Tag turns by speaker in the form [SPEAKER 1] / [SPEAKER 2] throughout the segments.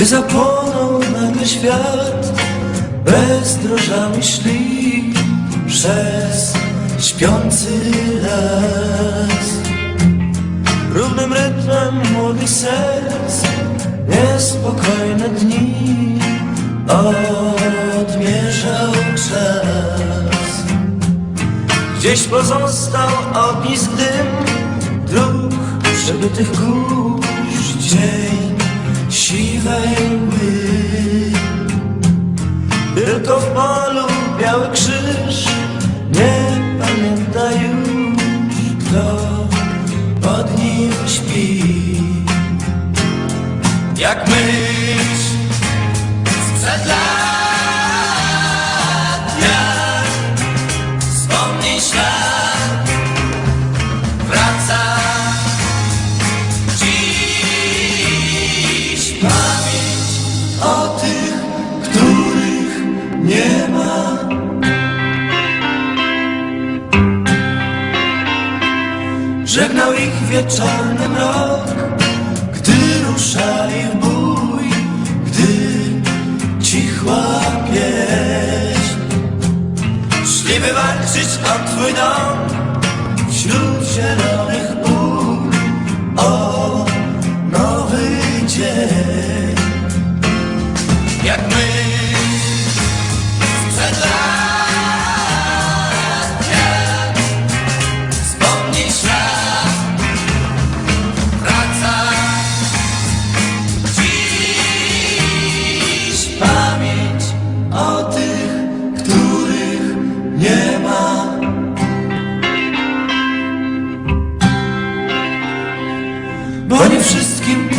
[SPEAKER 1] zapłonął nagle świat Bezdrożami szli przez śpiący las. Równym rytmem młodych serc Niespokojne dni Odmierzał czas. Gdzieś pozostał ognisk dym Dróg przebytych kurz Dzień mgły Tylko w polu biały krzyż Nie pamięta już Kto pod nim śpi. Jak myśl sprzed lat Jak wspomnień ślad Wraca dziś Żegnał ich wieczorny mrok Gdy ruszali w bój Gdy cichła pieśń Szli wywalczyć o twój dom. Wśród zielonych pól O nowy dzień. Jak my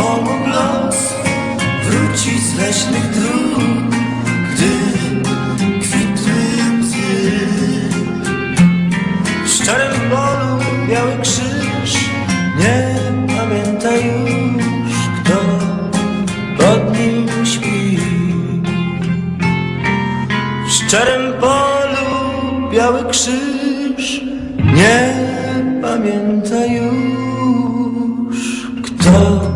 [SPEAKER 1] pomógł los wrócić z leśnych dróg, gdy kwitły łzy. W szczerym polu biały krzyż nie pamięta już, kto pod nim śpi. W szczerym polu biały krzyż nie pamięta już, kto